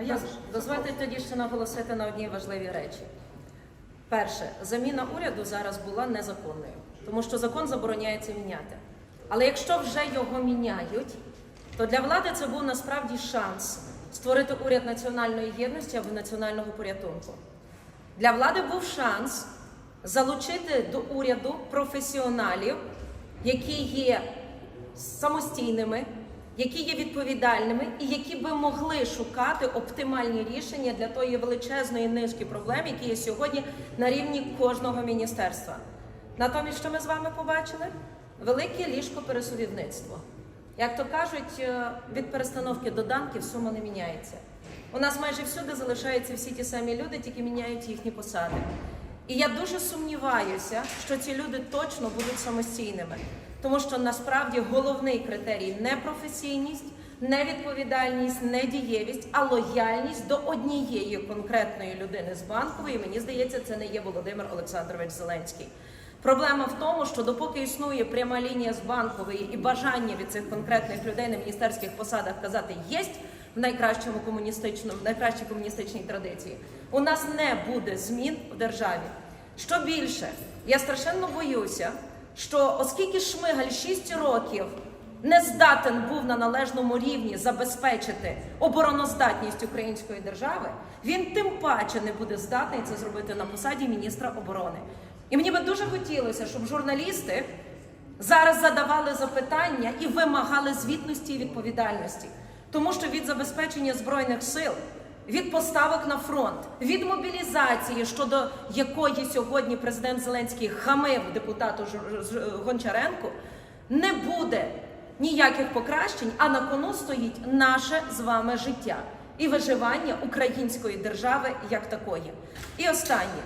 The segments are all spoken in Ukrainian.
А ж? Дозвольте тоді ще наголосити на одній важливій речі. Перше, заміна уряду зараз була незаконною, тому що закон забороняється міняти. Але якщо вже його міняють, то для влади це був насправді шанс створити уряд національної єдності або національного порятунку. Для влади був шанс залучити до уряду професіоналів, які є самостійними, які є відповідальними і які би могли шукати оптимальні рішення для тої величезної низки проблем, які є сьогодні на рівні кожного міністерства. Натомість, що ми з вами побачили? Велике ліжко пересувівництво. Як то кажуть, е, від перестановки до данків сума не міняється. У нас майже всюди залишаються всі ті самі люди, тільки міняють їхні посади. І я дуже сумніваюся, що ці люди точно будуть самостійними, тому що насправді головний критерій не професійність, не відповідальність, не дієвість, а лояльність до однієї конкретної людини з банкової. Мені здається, це не є Володимир Олександрович Зеленський. Проблема в тому, що допоки існує пряма лінія з банкової і бажання від цих конкретних людей на міністерських посадах казати єсть в найкращому комуністичному, в найкращій комуністичній традиції, у нас не буде змін в державі. Що більше, я страшенно боюся, що оскільки Шмигаль 6 років не здатен був на належному рівні забезпечити обороноздатність української держави, він тим паче не буде здатний це зробити на посаді міністра оборони. І мені би дуже хотілося, щоб журналісти зараз задавали запитання і вимагали звітності і відповідальності, тому що від забезпечення збройних сил. Від поставок на фронт, від мобілізації, щодо якої сьогодні президент Зеленський хамив депутату Гончаренку, не буде ніяких покращень, а на кону стоїть наше з вами життя і виживання української держави як такої. І останнє.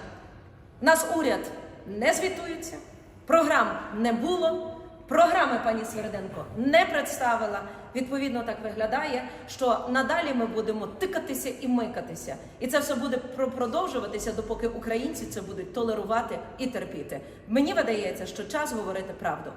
Нас уряд не звітується, програм не було. Програми пані Сверденко не представила. Відповідно, так виглядає, що надалі ми будемо тикатися і микатися, і це все буде про- продовжуватися, допоки українці це будуть толерувати і терпіти. Мені видається, що час говорити правду.